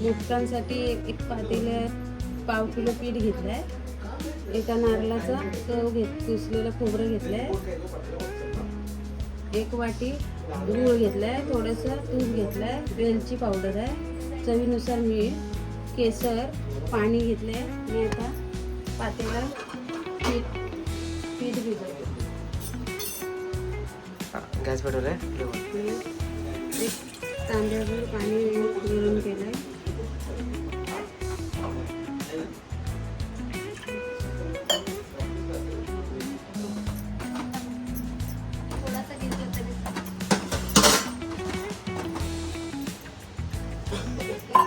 मोदकांसाठी एक पातेलं पाव किलो पीठ घेतलं आहे एका नारळाचा कव घेत कुसलेलं खोबरं घेतलं आहे एक वाटी गूळ घेतला आहे थोडंसं तूप घेतलं आहे वेलची पावडर आहे. चवीनुसार मीठ केसर पाणी घेतलं आहे मी आता पातेला पीठ पीठ भिजवते गॅस पेटवलाय ठेवा. आणि एक तांब्यावर पाणी गरम केलं आहे Música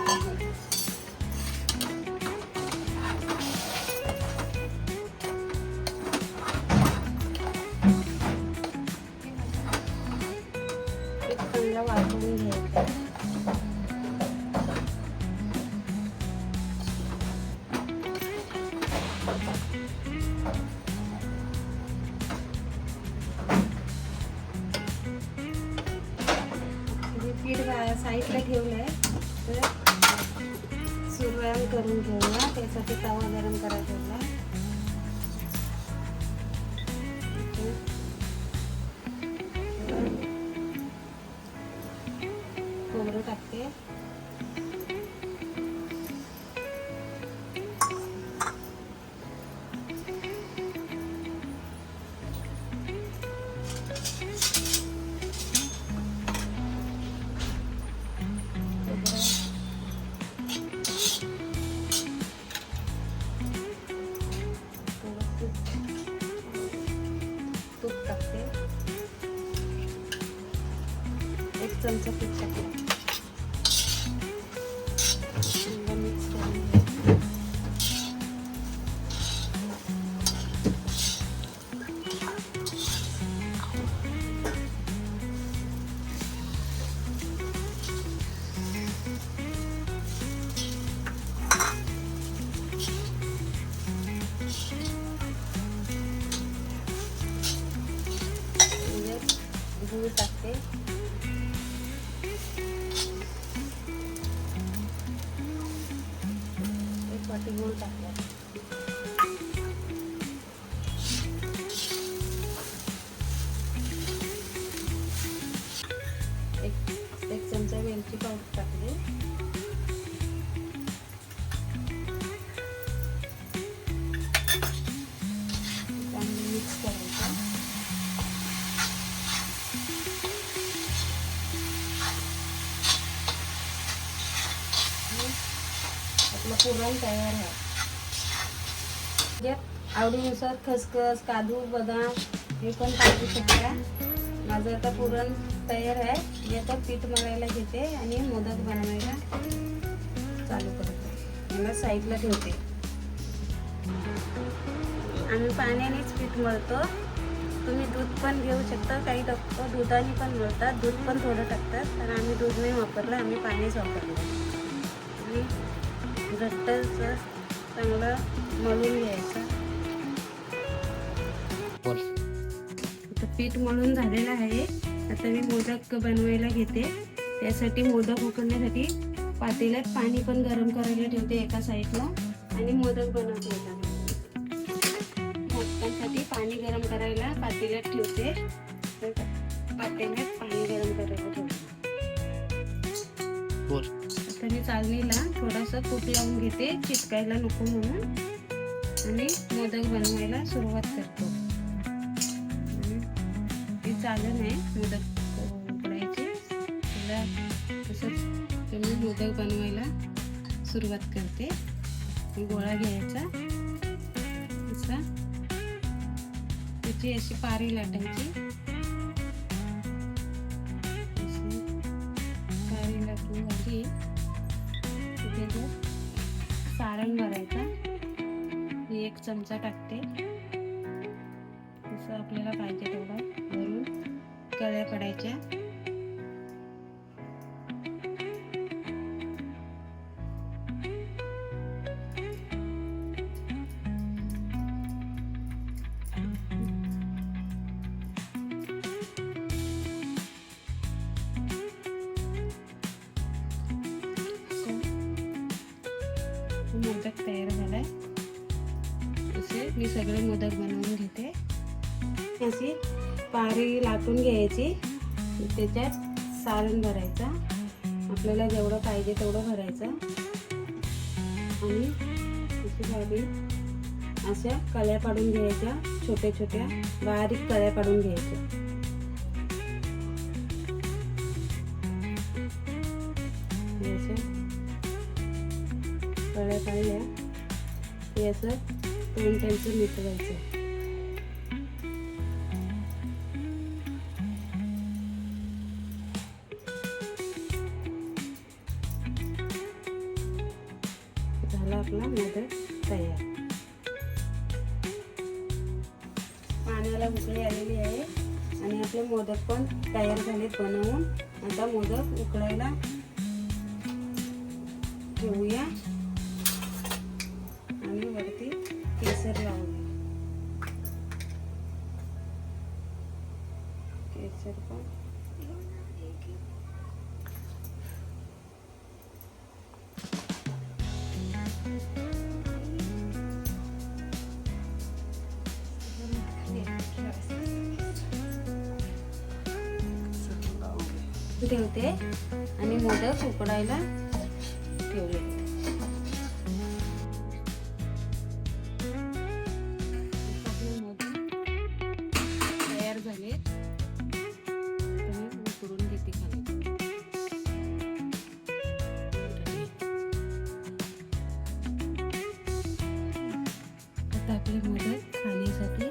साईडला ठेवलं आहे तर सुरवात करून घेऊया. त्यासाठी तवा गरम करायला ठेवला आहे. खोबरं टाकते. तूप टाकते. एक चमचा तूप टाकते. टाकते एक वाटी गूळ टाकला. आपलं पुरण तयार आहे. यात आवडीनुसार खसखस काजू बदाम हे पण टाकू शकता. माझं आता पुरण तयार आहे. मी आता पीठ मळायला घेते आणि मोदक बनवायला चालू करते. मला साईडला ठेवते. आम्ही पाण्यानेच पीठ मळतो. तुम्ही दूध पण घेऊ शकता. काही डॉक्टर दुधाने पण मळतात. दूध पण थोडं टाकतात. तर आम्ही दूध नाही वापरलं आम्ही पाणीच वापरलं. आणि घट्ट चांगलं मळून घ्यायचं. पीठ मळून झालेलं आहे. आता मी मोदक बनवायला घेते. त्यासाठी मोदक उकडण्यासाठी पातेल्यात पाणी पण गरम करायला ठेवते एका साईडला आणि मोदक बनवते एका मोदकांसाठी पाणी गरम करायला पातेल्यात ठेवते. पातेल्यात पाणी गरम करायला ठेवते. तर मी चालणीला थोडासा तूप लावून घेते चिटकायला नको म्हणून. आणि मोदक बनवायला सुरुवात करतो. ते ती नाही आहे मोदक उकडायची. तिला तसंच तुम्ही मोदक बनवायला सुरुवात करते. गोळा घ्यायचा. असा त्याची अशी पारी लाटायची. सारण भरायचा. मी एक चमचा टाकते. जसं आपल्याला पाहिजे तेवढा भरून कळ्या पडायच्या. मोदक तयार झालाय. असे मी सगळे मोदक बनवून घेते. अशी पारी लाटून घ्यायची. त्याच्यात सारण भरायचा. आपल्याला जेवढं पाहिजे तेवढं भरायचं. आणि अशी पारी अशा कळ्या पाडून घ्यायच्या. छोट्या छोट्या बारीक कळ्या पाडून घ्यायच्या. कळ्या काढल्या हे. असं तोंड त्यांचं मिटवायचं. झाला आपला मोदक तयार. पाण्याला उकळी आलेली आहे आणि आपले मोदक पण तयार झालेत बनवून. आता मोदक उकळायला ठेवूया. केसर पण ठेवते आणि मोदक उकडायला ठेवले आपली मदत खाण्यासाठी